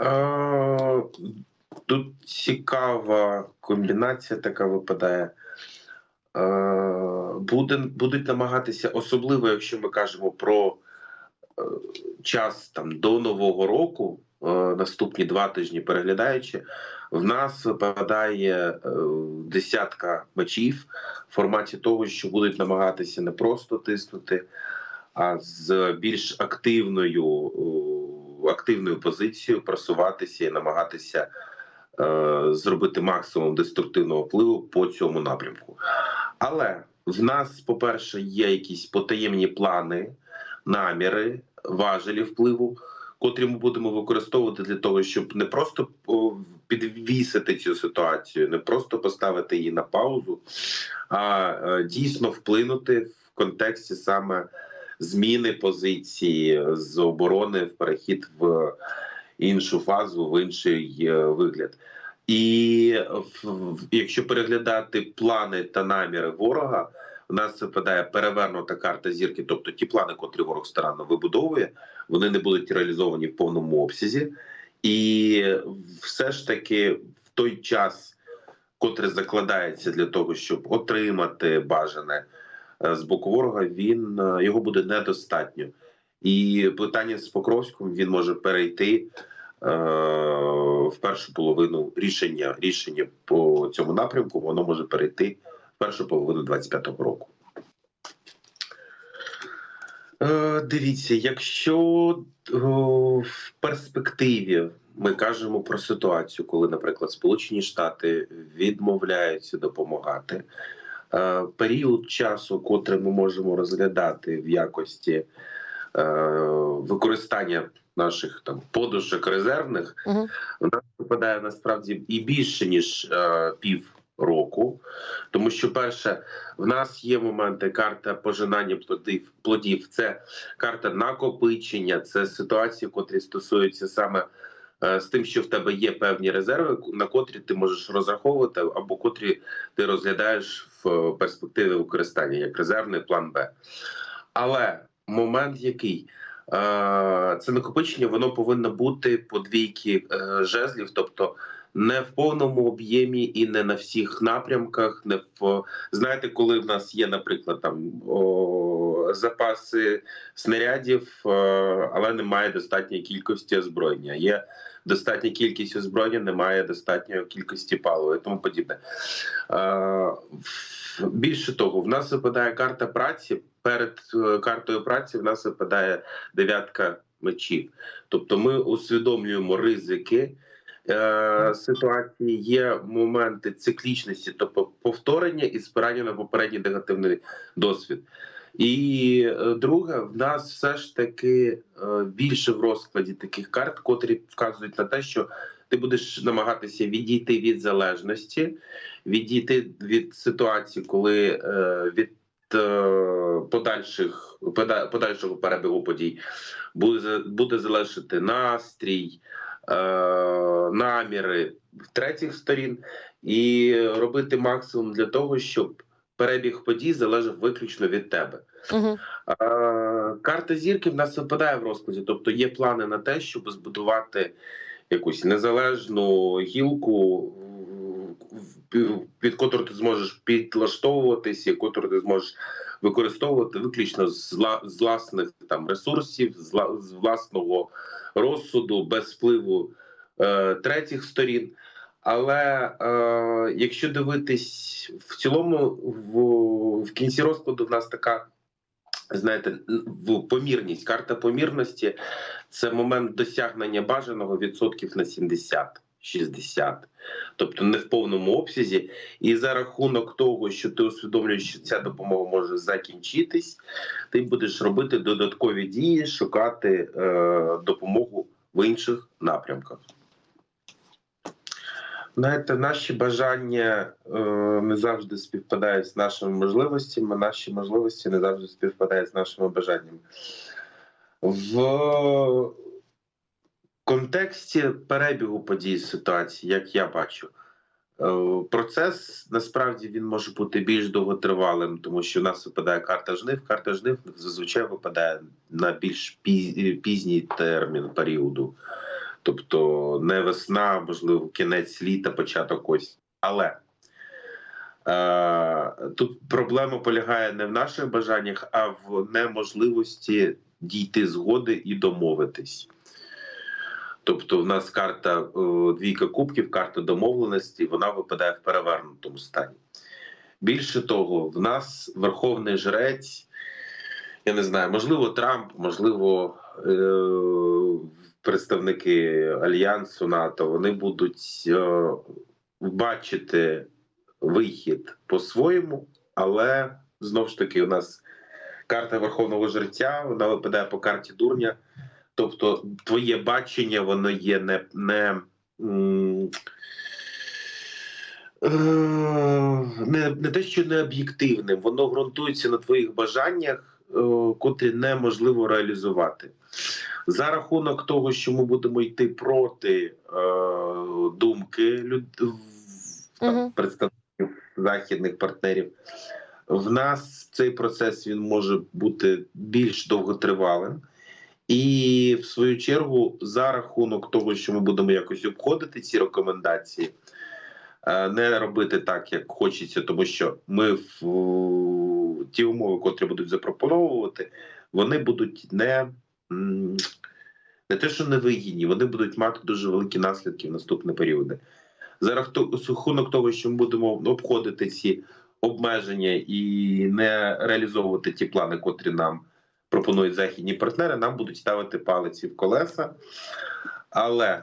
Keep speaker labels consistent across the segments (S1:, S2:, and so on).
S1: Е, Тут цікава комбінація така випадає. Е, будуть намагатися, особливо якщо ми кажемо про е, час там до Нового року, наступні два тижні переглядаючи, в нас випадає десятка мечів в форматі того, що будуть намагатися не просто тиснути, а з більш активною, активною позицією просуватися і намагатися е, зробити максимум деструктивного впливу по цьому напрямку. Але в нас, по-перше, є якісь потаємні плани, наміри, важелі впливу, котрі ми будемо використовувати для того, щоб не просто підвісити цю ситуацію, не просто поставити її на паузу, а е, дійсно вплинути в контексті саме зміни позиції з оборони в перехід в іншу фазу, в інший е, вигляд. І якщо переглядати плани та наміри ворога, у нас випадає перевернута карта зірки, тобто ті плани, котрі ворог старанно вибудовує, вони не будуть реалізовані в повному обсязі, і все ж таки в той час, котрий закладається для того, щоб отримати бажане з боку ворога, він е, його буде недостатньо. І питання з Покровськом він може перейти е, в першу половину рішення рішення по цьому напрямку. Воно може перейти в першу половину 25-го року. Е, дивіться, якщо о, в перспективі ми кажемо про ситуацію, коли, наприклад, Сполучені Штати відмовляються допомагати, е, період часу, котрий ми можемо розглядати в якості е, використання наших там подушок резервних, у нас випадає насправді і більше ніж е, пів року. Тому що, перше, в нас є моменти карта пожинання плодів. плодів. Це карта накопичення, це ситуації, котрі стосуються саме е, з тим, що в тебе є певні резерви, на котрі ти можеш розраховувати, або котрі ти розглядаєш в перспективі використання як резервний план Б. Але момент який? Е, Це накопичення, воно повинно бути по двійки е, жезлів, тобто не в повному об'ємі і не на всіх напрямках. Не в знаєте, коли в нас є, наприклад, там о, запаси снарядів, е, але немає достатньої кількості озброєння. Є достатня кількість озброєння, немає достатньої кількості палива і тому подібне. Е, Більше того, в нас випадає карта праці. Перед е, картою праці в нас випадає дев'ятка мечів. Тобто ми усвідомлюємо ризики ситуації, є моменти циклічності, тобто повторення і спирання на попередній негативний досвід. І е, друге, в нас все ж таки е, більше в розкладі таких карт, котрі вказують на те, що ти будеш намагатися відійти від залежності, відійти від ситуації, коли е, від подальших подальшого перебігу подій. Буде буде залежати настрій, наміри третіх сторін, і робити максимум для того, щоб перебіг подій залежав виключно від тебе. Е, Карта зірки в нас випадає в розкладі, тобто є плани на те, щоб збудувати якусь незалежну гілку, під котру ти зможеш підлаштовуватися, котру ти зможеш використовувати виключно з, власних там ресурсів, з, з власного розсуду, без впливу е, третіх сторін. Але е, якщо дивитись в цілому, в, в кінці розкладу в нас така, знаєте, в помірність, карта помірності це момент досягнення бажаного відсотків на 70. 60, тобто не в повному обсязі, і за рахунок того, що ти усвідомлюєш, що ця допомога може закінчитись, ти будеш робити додаткові дії, шукати е, допомогу в інших напрямках. Знаєте, наші бажання е, не завжди співпадають з нашими можливостями, наші можливості не завжди співпадають з нашими бажаннями. В контексті перебігу подій ситуації, як я бачу, е, процес насправді він може бути більш довготривалим, тому що в нас випадає карта жнив. Карта жнив зазвичай випадає на більш пізній термін періоду. Тобто не весна, можливо, кінець літа, початок осінь. Але е, тут проблема полягає не в наших бажаннях, а в неможливості дійти згоди і домовитись. Тобто, в нас карта е, двійка кубків, карта домовленості, вона випадає в перевернутому стані. Більше того, в нас верховний жрець, я не знаю, можливо, Трамп, можливо, е, представники Альянсу НАТО, вони будуть е, бачити вихід по-своєму, але знову ж таки, у нас карта верховного жреця, вона випадає по карті дурня. Тобто, твоє бачення, воно є не не, е, не, не те, що не об'єктивним, воно ґрунтується на твоїх бажаннях, е, котрі неможливо реалізувати. За рахунок того, що ми будемо йти проти е, думки люд... там, представників західних партнерів, в нас цей процес він може бути більш довготривалим. І в свою чергу, за рахунок того, що ми будемо якось обходити ці рекомендації, е, не робити так, як хочеться, тому що ми в ті умови, котрі будуть запропоновувати, вони будуть не, не те, що невигідні, вони будуть мати дуже великі наслідки в наступні періоди. За рахунок того, що ми будемо обходити ці обмеження і не реалізовувати ті плани, котрі нам пропонують західні партнери, нам будуть ставити палиці в колеса. Але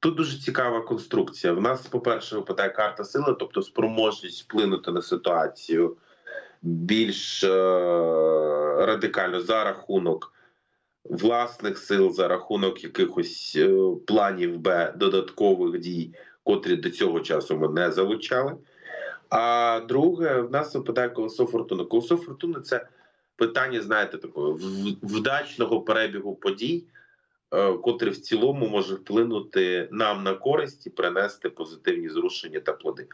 S1: тут дуже цікава конструкція. В нас, по-перше, випадає карта сили, тобто спроможність вплинути на ситуацію більш е- радикально за рахунок власних сил, за рахунок якихось е планів Б додаткових дій, котрі до цього часу ми не залучали. А друге, в нас випадає колесо фортуни. Колесо фортуни це питання, знаєте, такого вдачного перебігу подій, е, котрий в цілому може вплинути нам на користь і принести позитивні зрушення та плоди.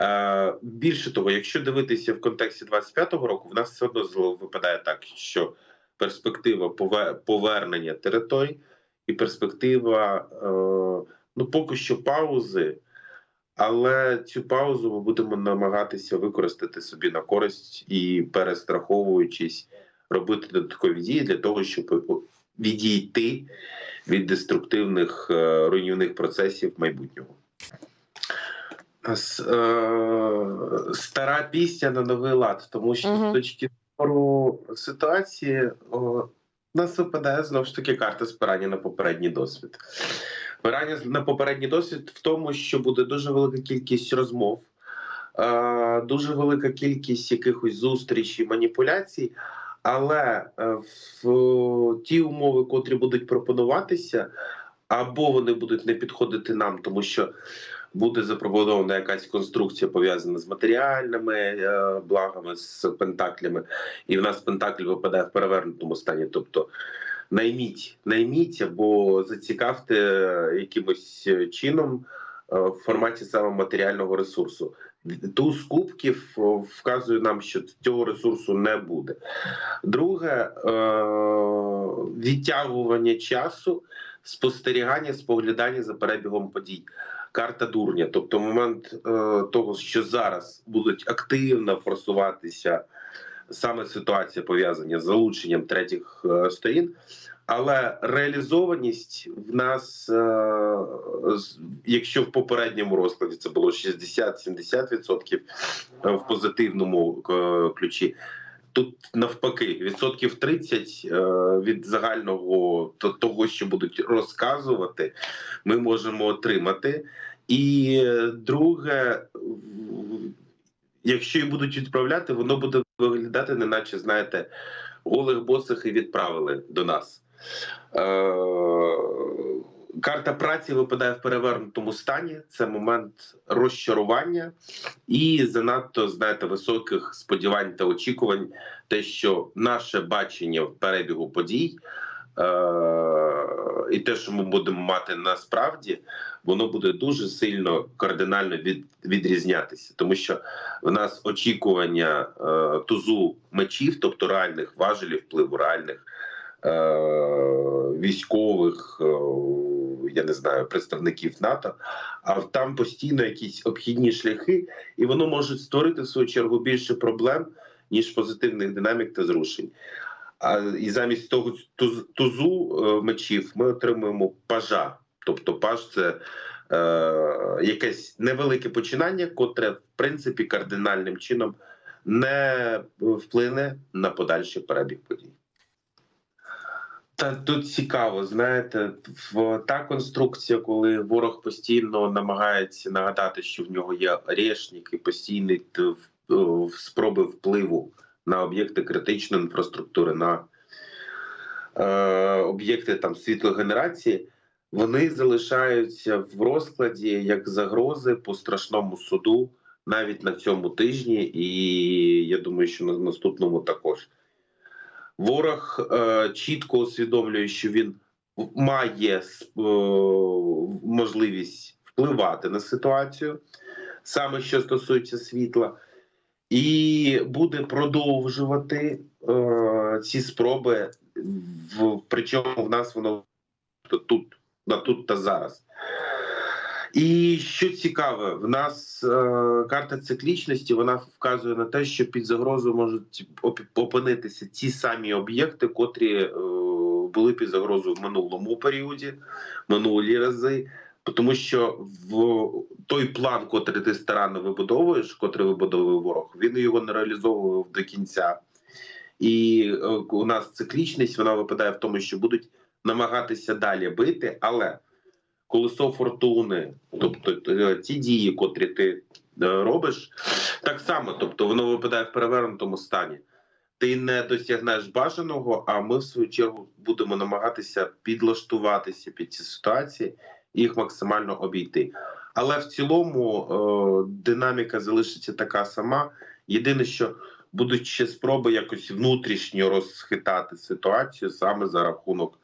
S1: Е, Більше того, якщо дивитися в контексті 25-го року, в нас все одно випадає так, що перспектива повернення територій і перспектива е, ну поки що паузи. Але цю паузу ми будемо намагатися використати собі на користь і перестраховуючись, робити додаткові дії для того, щоб відійти від деструктивних е, руйнівних процесів майбутнього. Е, Стара пісня на новий лад, тому що
S2: Мгм.
S1: з точки зору ситуації о, нас випадає знову ж таки карта спирання на попередній досвід. Спирання на попередній досвід в тому, що буде дуже велика кількість розмов, е, дуже велика кількість якихось зустрічей, маніпуляцій. Але е, в ті умови, котрі будуть пропонуватися, або вони будуть не підходити нам, тому що буде запропонована якась конструкція пов'язана з матеріальними е, благами, з пентаклями, і в нас пентакль випадає в перевернутому стані. Тобто найміть, найміть або зацікавте якимось чином е, в форматі саме матеріального ресурсу. Туз кубків вказує нам, що цього ресурсу не буде. Друге е, відтягування часу, спостерігання, споглядання за перебігом подій. Карта дурня, тобто момент е, того, що зараз будуть активно форсуватися саме ситуація пов'язання з залученням третіх е, сторін. Але реалізованість в нас, е, якщо в попередньому розкладі це було 60-70% е, в позитивному ключі, тут навпаки відсотків 30 е, від загального того, що будуть розказувати, ми можемо отримати. І е, друге, якщо і будуть відправляти, воно буде виглядати, неначе знаєте, голих босих і відправили до нас. Карта праці випадає в перевернутому стані. Це момент розчарування і занадто знаєте високих сподівань та очікувань, те, що наше бачення в перебігу подій е- і те, що ми будемо мати насправді, воно буде дуже сильно кардинально від, відрізнятися, тому що в нас очікування е, тузу мечів, тобто реальних важелів впливу, реальних е, військових, е, я не знаю, представників НАТО, а там постійно якісь обхідні шляхи, і воно може створити в свою чергу більше проблем ніж позитивних динамік та зрушень. А і замість того тузу е, мечів ми отримуємо пажа. Тобто, паж це е, якесь невелике починання, котре в принципі кардинальним чином не вплине на подальший перебіг подій. Та тут цікаво, знаєте, в та конструкція, коли ворог постійно намагається нагадати, що в нього є орешник і постійний спроби впливу на об'єкти критичної інфраструктури, на е, об'єкти там світлогенерації, вони залишаються в розкладі як загрози по страшному суду навіть на цьому тижні, і я думаю, що на наступному також. Ворог е, чітко усвідомлює, що він має е, можливість впливати на ситуацію, саме що стосується світла, і буде продовжувати е, ці спроби. В, причому в нас воно тут, на тут та зараз. І що цікаве, в нас е, карта циклічності вона вказує на те, що під загрозою можуть оп- опинитися ті самі об'єкти, котрі е, були під загрозою в минулому періоді, минулі рази. Тому що в той план, котрий ти старанно вибудовуєш, котрий вибудовує ворог, він його не реалізовував до кінця. І е, у нас циклічність вона випадає в тому, що будуть намагатися далі бити, але колесо фортуни, тобто е, ті дії, котрі ти е, робиш, так само, тобто воно випадає в перевернутому стані. Ти не досягнеш бажаного, а ми в свою чергу будемо намагатися підлаштуватися під ці ситуації і їх максимально обійти. Але в цілому е, динаміка залишиться така сама. Єдине, що будуть ще спроби якось внутрішньо розхитати ситуацію саме за рахунок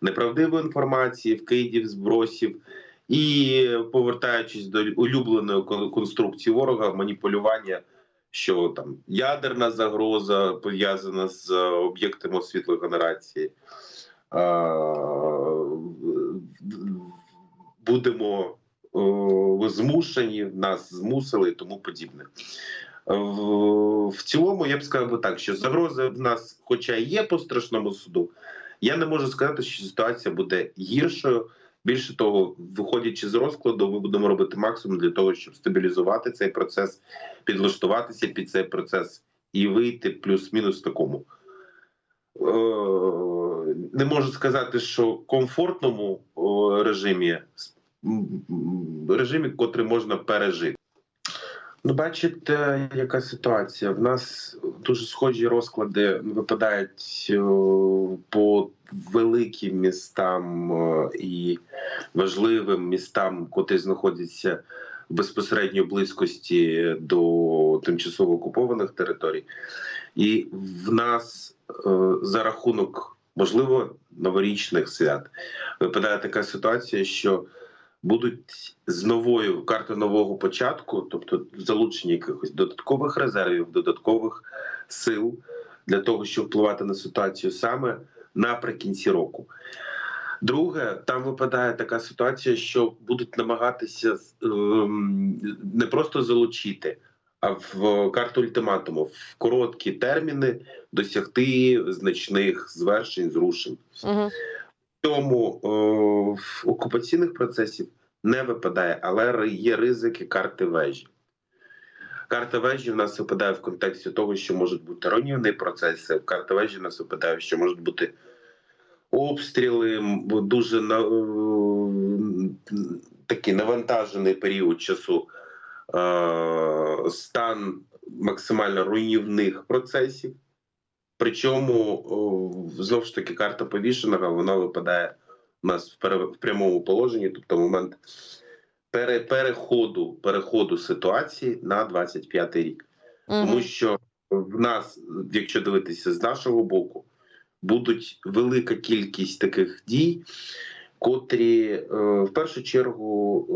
S1: неправдивої інформації, вкидів, збросів. І повертаючись до улюбленої конструкції ворога, маніпулювання, що там ядерна загроза пов'язана з е, об'єктами світлогенерації. А, Будемо змушені, нас змусили і тому подібне. В, цілому я б сказав так, що загрози в нас, хоча є по страшному суду, я не можу сказати, що ситуація буде гіршою. Більше того, виходячи з розкладу, ми будемо робити максимум для того, щоб стабілізувати цей процес, підлаштуватися під цей процес і вийти плюс-мінус такому. Е, Не можу сказати, що комфортному е, режимі, режимі, котрий можна пережити. Ну, бачите, яка ситуація. В нас дуже схожі розклади випадають е, по великим містам е, і важливим містам, котрі знаходяться в безпосередньо близькості до тимчасово окупованих територій. І в нас е, за рахунок, можливо, новорічних свят випадає така ситуація, що будуть з новою картою нового початку, тобто залучення якихось додаткових резервів, додаткових сил для того, щоб впливати на ситуацію саме наприкінці року. Друге, там випадає така ситуація, що будуть намагатися ем, не просто залучити, а в карту ультиматуму в короткі терміни досягти значних звершень, зрушень.
S2: Угу.
S1: О, в окупаційних процесів не випадає, але є ризики карти вежі. Карта вежі в нас випадає в контексті того, що можуть бути руйнівні процеси. Карта вежі в нас випадає, що можуть бути обстріли, дуже на, такий навантажений період часу, е, стан максимально руйнівних процесів. Причому знову ж таки карта повішеного вона випадає у нас в, прямому положенні, тобто момент пере, переходу, переходу ситуації на 25 рік. Тому що в нас, якщо дивитися з нашого боку, будуть велика кількість таких дій, котрі е, в першу чергу е,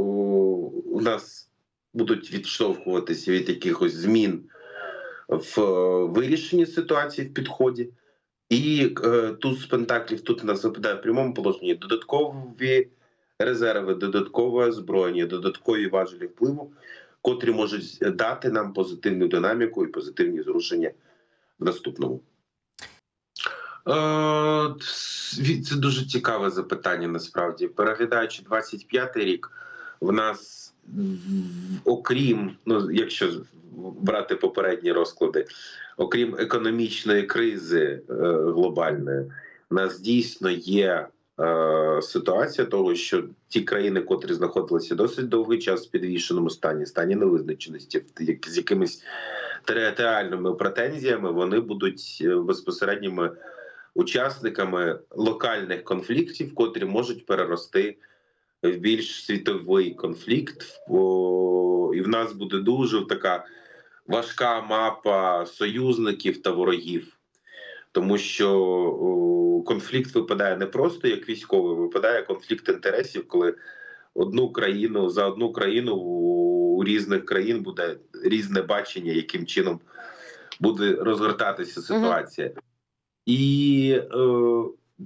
S1: у нас будуть відштовхуватися від якихось змін в е, вирішенні ситуації в підході. І е, тут з пентаклів тут нас випадає в прямому положенні додаткові резерви, додаткове озброєння, додаткові важелі впливу, котрі можуть дати нам позитивну динаміку і позитивні зрушення в наступному. Е, Це дуже цікаве запитання. Насправді, переглядаючи 25-й рік, в нас, окрім, ну якщо брати попередні розклади, окрім економічної кризи е, глобальної, в нас дійсно є е, ситуація того, що ті країни, котрі знаходилися досить довгий час в підвішеному стані, стані невизначеності, з якимись територіальними претензіями, вони будуть е, безпосередніми учасниками локальних конфліктів, котрі можуть перерости більш світовий конфлікт. І в нас буде дуже така важка мапа союзників та ворогів. Тому що конфлікт випадає не просто як військовий, випадає конфлікт інтересів, коли одну країну за одну країну у, у різних країн буде різне бачення, яким чином буде розгортатися ситуація. І е,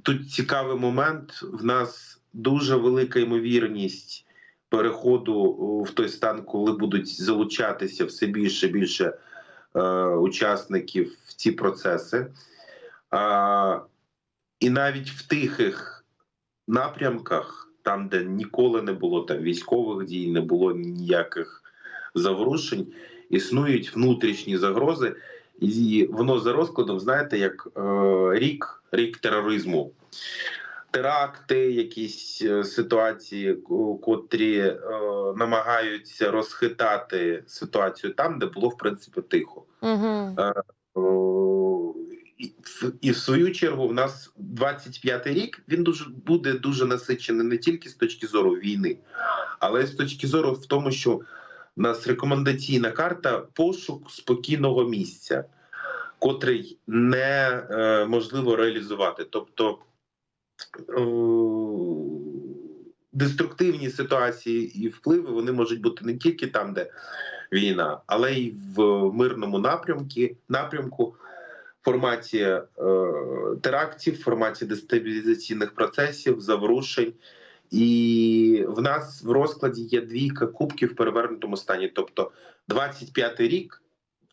S1: тут цікавий момент. В нас дуже велика ймовірність переходу в той стан, коли будуть залучатися все більше і більше е, учасників в ці процеси. А, і навіть в тихих напрямках, там, де ніколи не було там військових дій, не було ніяких заворушень, існують внутрішні загрози, і воно за розкладом, знаєте, як е, рік, рік тероризму. Теракти, якісь е, ситуації, котрі е, намагаються розхитати ситуацію там, де було в принципі тихо.
S2: Угу.
S1: О, і в- свою чергу в нас 25-й рік він дуже буде дуже насичений не тільки з точки зору війни, але й з точки зору в тому, що в нас рекомендаційна карта пошук спокійного місця, котрий не е, реалізувати. Тобто е, деструктивні ситуації і впливи вони можуть бути не тільки там, де війна, але й в мирному напрямку, напрямку в форматі е, терактів, в форматі дестабілізаційних процесів, заворушень. І в нас в розкладі є двійка кубків в перевернутому стані. Тобто 25-й рік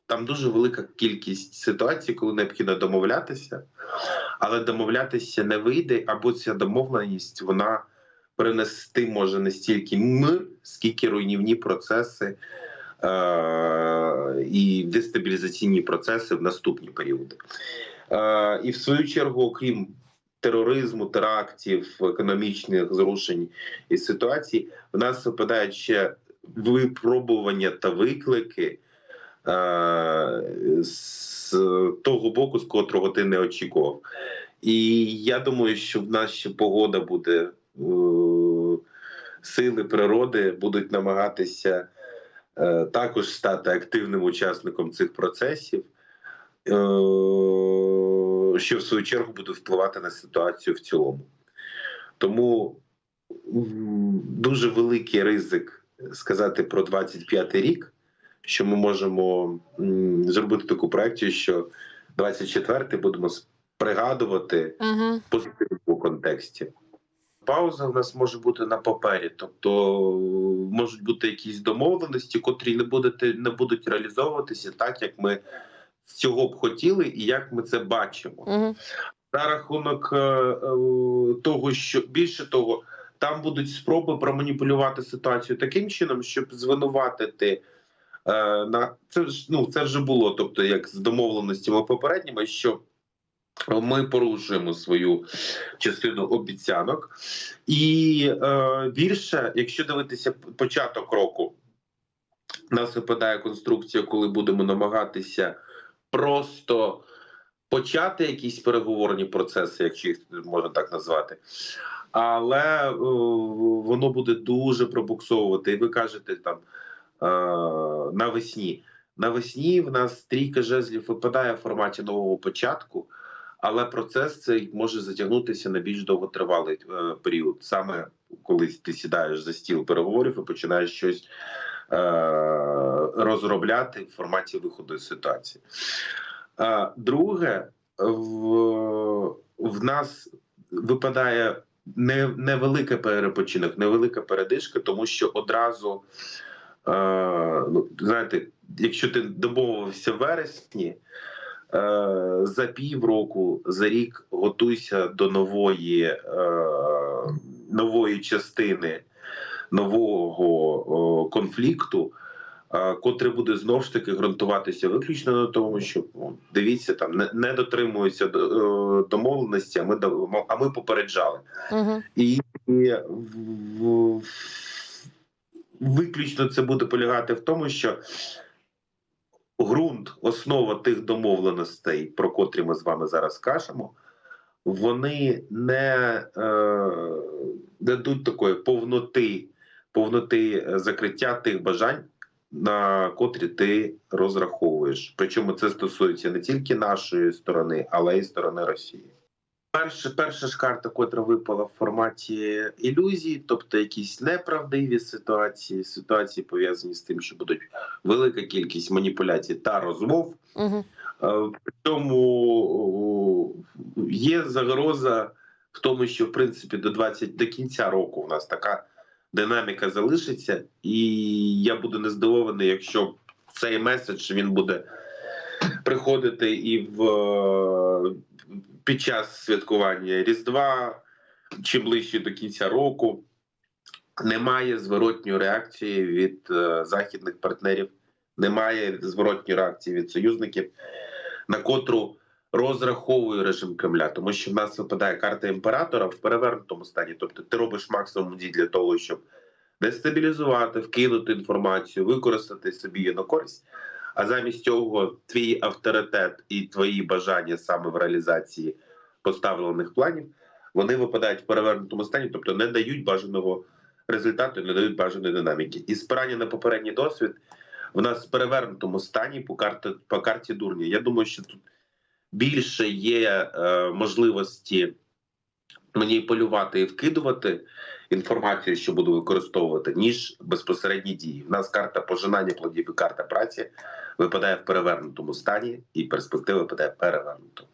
S1: там дуже велика кількість ситуацій, коли необхідно домовлятися, але домовлятися не вийде, або ця домовленість вона принести може не стільки мир, скільки руйнівні процеси е- і дестабілізаційні процеси в наступні періоди. Е- і в свою чергу, окрім тероризму, терактів, економічних зрушень і ситуацій, в нас випадають ще випробування та виклики з того боку, з котрого ти не очікував. І я думаю, що в нас ще погода буде. е, Сили природи будуть намагатися е, також стати активним учасником цих процесів, е, що в свою чергу буде впливати на ситуацію в цілому. Тому дуже великий ризик сказати про 25-й рік, що ми можемо зробити таку проекцію, що 24-й будемо пригадувати
S2: Угу.
S1: в позитивному контексті. Пауза в нас може бути на папері, тобто можуть бути якісь домовленості, котрі не будете не будуть реалізовуватися так, як ми цього б хотіли, і як ми це бачимо.
S2: Угу.
S1: За рахунок е, е, того, що більше того, там будуть спроби проманіпулювати ситуацію таким чином, щоб звинуватити. Е, На це ж ну це вже було, тобто як з домовленостями попередніми, що ми порушуємо свою частину обіцянок, і е, більше, якщо дивитися початок року, нас випадає конструкція, коли будемо намагатися просто почати якісь переговорні процеси, якщо їх можна так назвати. Але е, воно буде дуже пробуксовувати. І ви кажете там навесні. Навесні в нас трійка жезлів випадає в форматі нового початку, але процес цей може затягнутися на більш довготривалий е, період. Саме коли ти сідаєш за стіл переговорів і починаєш щось е, розробляти в форматі виходу з ситуації. Е, друге, в, в нас випадає не, невелика перепочинок, невелика передишка, тому що одразу, ну, знаєте, якщо ти домовився в вересні, е, за півроку, за рік готуйся до нової, е, нової частини нового конфлікту, е, котрий буде знову ж таки ґрунтуватися виключно на тому, що ну, дивіться, там не, не дотримуються до- е, домовленості, а ми а ми попереджали.
S2: Угу.
S1: І в- в- виключно це буде полягати в тому, що ґрунт, основа тих домовленостей, про котрі ми з вами зараз кажемо, вони не е, дадуть такої повноти, повноти закриття тих бажань, на котрі ти розраховуєш. Причому це стосується не тільки нашої сторони, але й сторони Росії. Перша, перша ж карта, котра випала в форматі ілюзії, тобто якісь неправдиві ситуації, ситуації пов'язані з тим, що будуть велика кількість маніпуляцій та розмов.
S2: Угу.
S1: При цьому е, є загроза в тому, що в принципі до 20 до кінця року у нас така динаміка залишиться, і я буду не здивований, якщо цей меседж він буде приходити і в е, під час святкування Різдва чи ближче до кінця року. Немає зворотньої реакції від е, західних партнерів, немає зворотньої реакції від союзників, на котру розраховує режим Кремля, тому що в нас випадає карта імператора в перевернутому стані. Тобто ти робиш максимум дій для того, щоб дестабілізувати, вкинути інформацію, використати собі її на користь. А замість цього твій авторитет і твої бажання саме в реалізації поставлених планів вони випадають в перевернутому стані, тобто не дають бажаного результату, не дають бажаної динаміки. І спирання на попередній досвід в нас в перевернутому стані по карті по карті дурня. Я думаю, що тут більше є е, можливості маніпулювати і вкидувати інформацію, що буду використовувати, ніж безпосередні дії. У нас карта пожинання плодів і карта праці випадає в перевернутому стані, і перспектива випадає перевернутому.